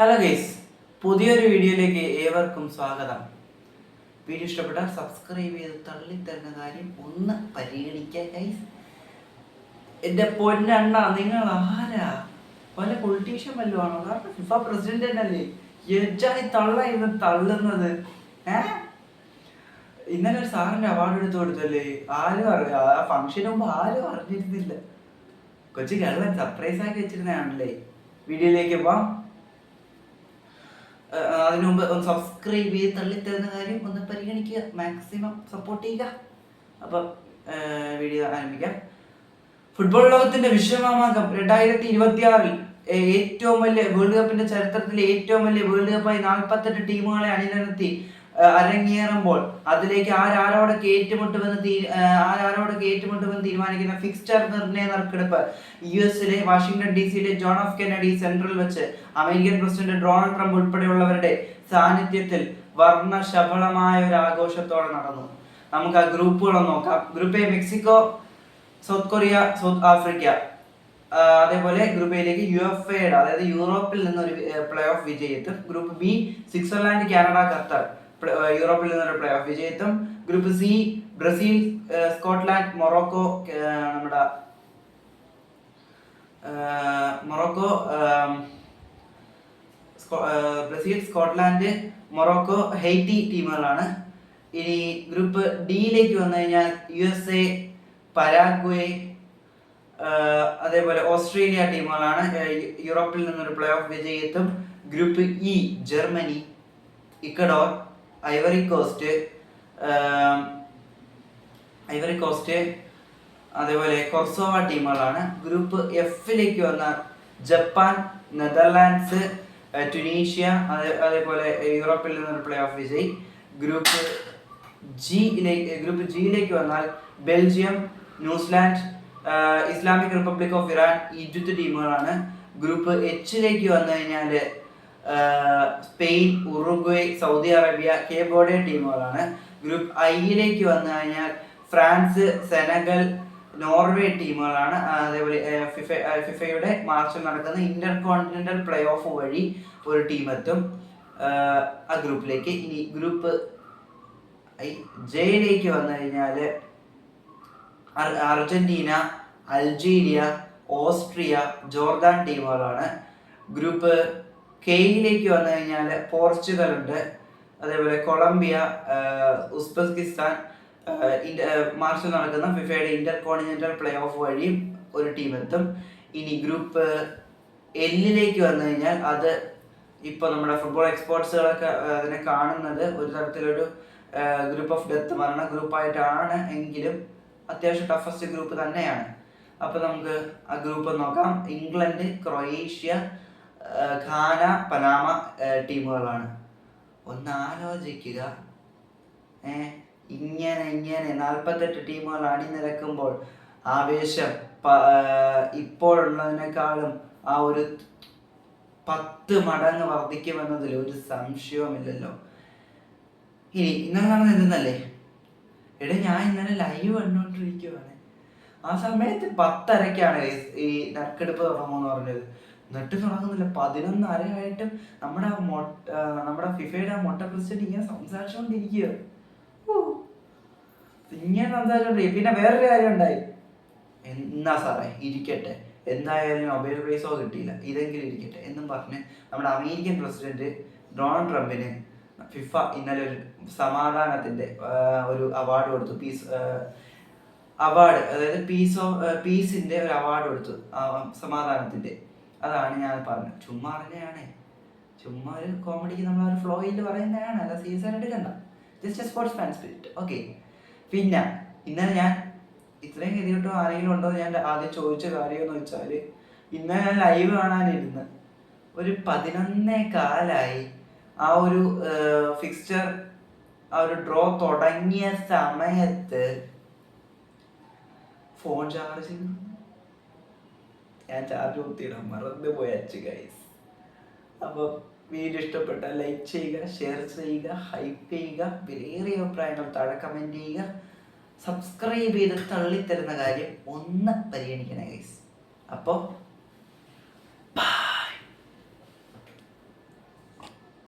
Hello guys പുതിയൊരു വീഡിയോയിലേക്ക് ഏവർക്കും സ്വാഗതം. വീഡിയോ ഇഷ്ടപ്പെട്ടാൽ സബ്സ്ക്രൈബ് ചെയ്ത് തള്ളി തരുന്ന കാര്യം ഒന്ന് പരിഗണിക്കുക ഗൈസ്. എന്റെ പൊന്നണ്ണ നിങ്ങൾ ആരാ? പല പൊളിറ്റീഷ്യൻ വല്ലതും ആണോ? കാരണം ഫിഫ പ്രസിഡന്റ് തന്നെയല്ലേ? എജായി തള്ള ഇന്ന് തള്ളുന്നത്. ഏ? ഇന്നലെ ഒരു സാറിന്റെ അവാർഡ് എടുത്തു കൊടുത്തല്ലേ ആരും അറിയ. ആ ഫംഗ്ഷന് മുമ്പ് ആരും അറിഞ്ഞിരുന്നില്ല. കൊച്ചു കള്ളൻ സർപ്രൈസ് ആക്കി വെച്ചിരുന്നതാണല്ലേ? വീഡിയോയിലേക്ക് പോവാം. അതിനു മുമ്പ് ഒന്ന് സബ്സ്ക്രൈബ് ചെയ്ത് തള്ളിത്തരുന്ന കാര്യം ഒന്ന് പരിഗണിക്കുക. മാക്സിമം സപ്പോർട്ട് ചെയ്യുക. അപ്പം വീഡിയോ ആരംഭിക്കാം. ഫുട്ബോൾ ലോകത്തിന്റെ വിശ്വമാമാങ്കം. രണ്ടായിരത്തി ഇരുപത്തി ആറിൽ ഏറ്റവും വലിയ വേൾഡ് കപ്പിന്റെ ചരിത്രത്തിലെ ഏറ്റവും വലിയ വേൾഡ് കപ്പായി നാൽപ്പത്തെട്ട് ടീമുകളെ അണിനിരത്തി. അരങ്ങേറുമ്പോൾ അതിലേക്ക് ആരാരോട് കയറ്റുമുട്ടുമെന്ന് തീ കയറ്റുമുട്ടുമെന്ന് ആരാരോടൊക്കെ ഏറ്റുമുട്ടുമെന്ന് തീരുമാനിക്കുന്ന ഫിക്സ്ചർ നിർണയ നറുക്കെടുപ്പ് യു എസിലെ വാഷിംഗ്ടൺ ഡി സിയിലെ ജോൺ ഓഫ് കെനഡി സെൻട്രൽ വെച്ച് അമേരിക്കൻ പ്രസിഡന്റ് ഡൊണാൾഡ് ട്രംപ് ഉൾപ്പെടെയുള്ളവരുടെ സാന്നിധ്യത്തിൽ വർണശബളമായ ഒരു ആഘോഷത്തോടെ നടന്നു. നമുക്ക് ആ ഗ്രൂപ്പുകളെ നോക്കാം. Group A Mexico South Korea South Africa. അതേപോലെ ഗ്രൂപ്പ് എയിലേക്ക് യു എഫ് എയുടെ അതായത് യൂറോപ്പിൽ നിന്നൊരു play off വിജയിത്തും group B Switzerland Canada Qatar. യൂറോപ്പിൽ നിന്നൊരു play off വിജയത്വം group C Brazil Scotland Morocco നമ്മുടെ Morocco Brazil Scotland Morocco Haiti ടീമുകളാണ്. ഇനി ഗ്രൂപ്പ് ഡിയിലേക്ക് വന്നു കഴിഞ്ഞാൽ യു എസ് എ പരാഗ്വേ അതേപോലെ ഓസ്ട്രേലിയ ടീമുകളാണ്. യൂറോപ്പിൽ നിന്നൊരു play off വിജയിത്തും group E Germany Ecuador Ivory Coast Ivory Coast അതേപോലെ കൊർസോവ ടീമുകളാണ്. ഗ്രൂപ്പ് എഫിലേക്ക് വന്ന ജപ്പാൻ നെതർലാൻഡ്സ് ടുനീഷ്യ അതേ അതേപോലെ യൂറോപ്പിൽ നിന്നൊരു പ്ലേ ഓഫ് വിജയി. ഗ്രൂപ്പ് ജിയിലേക്ക് ഗ്രൂപ്പ് ജിയിലേക്ക് വന്നാൽ Belgium New Zealand Islamic Republic of Iran Egypt ടീമുകളാണ്. ഗ്രൂപ്പ് എച്ചിലേക്ക് വന്നു കഴിഞ്ഞാൽ സ്പെയിൻ ഉറുഗ്വേ സൗദി അറേബ്യ കേബോർഡെ ടീമുകളാണ്. ഗ്രൂപ്പ് ഐയിലേക്ക് വന്നു കഴിഞ്ഞാൽ ഫ്രാൻസ് സെനഗൽ നോർവേ ടീമുകളാണ്. അതേപോലെ ഫിഫ ഫിഫയുടെ മാർച്ചിൽ നടക്കുന്ന ഇന്റർ കോണ്ടിനെന്റൽ പ്ലേ ഓഫ് വഴി ഒരു ടീം എത്തും ആ ഗ്രൂപ്പിലേക്ക്. ഇനി ഗ്രൂപ്പ് ഐ ജയിലേക്ക് വന്നു കഴിഞ്ഞാൽ അർജന്റീന അൾജീരിയ ഓസ്ട്രിയ ജോർദാൻ ടീമുകളാണ്. ഗ്രൂപ്പ് കെയിലേക്ക് വന്നു കഴിഞ്ഞാൽ പോർച്ചുഗൽ ഉണ്ട് അതേപോലെ കൊളംബിയ ഉസ്ബെക്കിസ്ഥാൻ മാർച്ച് നടക്കുന്ന ഫിഫയുടെ ഇന്റർ കോണ്ടിനെന്റൽ പ്ലേ ഓഫ് വഴിയും ഒരു ടീം എത്തും. ഇനി ഗ്രൂപ്പ് എല്ലിലേക്ക് വന്നു കഴിഞ്ഞാൽ അത് ഇപ്പൊ നമ്മുടെ ഫുട്ബോൾ എക്സ്പോർട്സുകളൊക്കെ അതിനെ കാണുന്നത് ഒരു തരത്തിലൊരു ഗ്രൂപ്പ് ഓഫ് ഡെത്ത് മരണ ഗ്രൂപ്പായിട്ടാണ് എങ്കിലും അത്യാവശ്യം ടഫസ്റ്റ് ഗ്രൂപ്പ് തന്നെയാണ്. അപ്പൊ നമുക്ക് ആ ഗ്രൂപ്പ് നോക്കാം. ഇംഗ്ലണ്ട് ക്രൊയേഷ്യ ഘാന പനാമ ടീമുകളാണ്. ഒന്ന് ആലോചിക്കുക ഏ ഇങ്ങനെ ഇങ്ങനെ നാൽപ്പത്തെട്ട് ടീമുകൾ അണിനിരക്കുമ്പോൾ ആവേശം ഇപ്പോഴുള്ളതിനേക്കാളും ആ ഒരു പത്ത് മടങ്ങ് വർദ്ധിക്കുമെന്നതിൽ ഒരു സംശയവുമില്ലല്ലോ. ഇനി ഇന്നലെ നടന്നത് എന്തെന്നല്ലേ എടെ ഞാൻ ഇന്നലെ ലൈവ് കണ്ടുകൊണ്ടിരിക്കുവാണ് ആ സമയത്ത് പത്തരക്കാണ് ഈ നറുക്കെടുപ്പ് തുടങ്ങുമെന്ന് പറഞ്ഞത്. എന്നിട്ട് തുടങ്ങുന്നില്ല. പതിനൊന്നരയായിട്ടും നമ്മുടെ നമ്മുടെ ഫിഫയുടെ മൊട്ട പ്രസിഡന്റ് ഇങ്ങനെ സംസാരിച്ചുകൊണ്ടിരിക്കുക ഇങ്ങനെ സംസാരിച്ചോണ്ടിരിക്കും. പിന്നെ വേറൊരു കാര്യം ഉണ്ടായി എന്നാ സാറേ ഇരിക്കട്ടെ. എന്തായാലും നൊബേൽ പ്രൈസോ കിട്ടിയില്ല. ഇതെങ്കിലും ഇരിക്കട്ടെ എന്നും പറഞ്ഞ് നമ്മുടെ അമേരിക്കൻ പ്രസിഡന്റ് ഡൊണാൾഡ് ട്രംപിന് ഫിഫ ഇന്നലെ ഒരു സമാധാനത്തിന്റെ ഒരു അവാർഡ് കൊടുത്തു. പീസ് അവാർഡ് അതായത് പീസ് ഓഫ് പീസിന്റെ ഒരു അവാർഡ് കൊടുത്തു. സമാധാനത്തിന്റെ അതാണ് ഞാൻ പറഞ്ഞത്. ചുമ്മാ അറിഞ്ഞാണേ. ചുമ്മാ ഒരു കോമഡിക്ക് നമ്മൾ ഒരു ഫ്ലോയിൽ പറയുന്നതാണ്. അല്ല സീസൺ എടുക്കണ്ട. Just sports fan spirit okay പിന്നെ ഇന്നലെ ഞാൻ ഇത്രയും ഗതികെട്ടോ ആരെങ്കിലും ഉണ്ടോ ഞാൻ ആദ്യം ചോദിച്ച കാര്യം എന്ന് വെച്ചാൽ ഇന്നലെ ഞാൻ ലൈവ് കാണാനിരുന്ന് ഒരു പതിനൊന്നേ കാലായി ആ ഒരു ഫിക്സ്ചർ ആ ഒരു ഡ്രോ തുടങ്ങിയ സമയത്ത് ഫോൺ ചാർജ് ഞാൻ ചാർജ് കുത്തിയിടാൻ മറന്നുപോയ അച്ച് ഗൈസ് അപ്പോൾ വീഡിയോ ഇഷ്ടപ്പെട്ട ലൈക്ക് ചെയ്യുക ഷെയർ ചെയ്യുക ഹൈപ്പ് ചെയ്യുക വിലയേറിയ അഭിപ്രായങ്ങൾ താഴെ കമന്റ് ചെയ്യുക. സബ്സ്ക്രൈബ് ചെയ്ത് തള്ളിത്തരുന്ന കാര്യം ഒന്ന് പരിഗണിക്കണേ ഗൈസ് അപ്പോൾ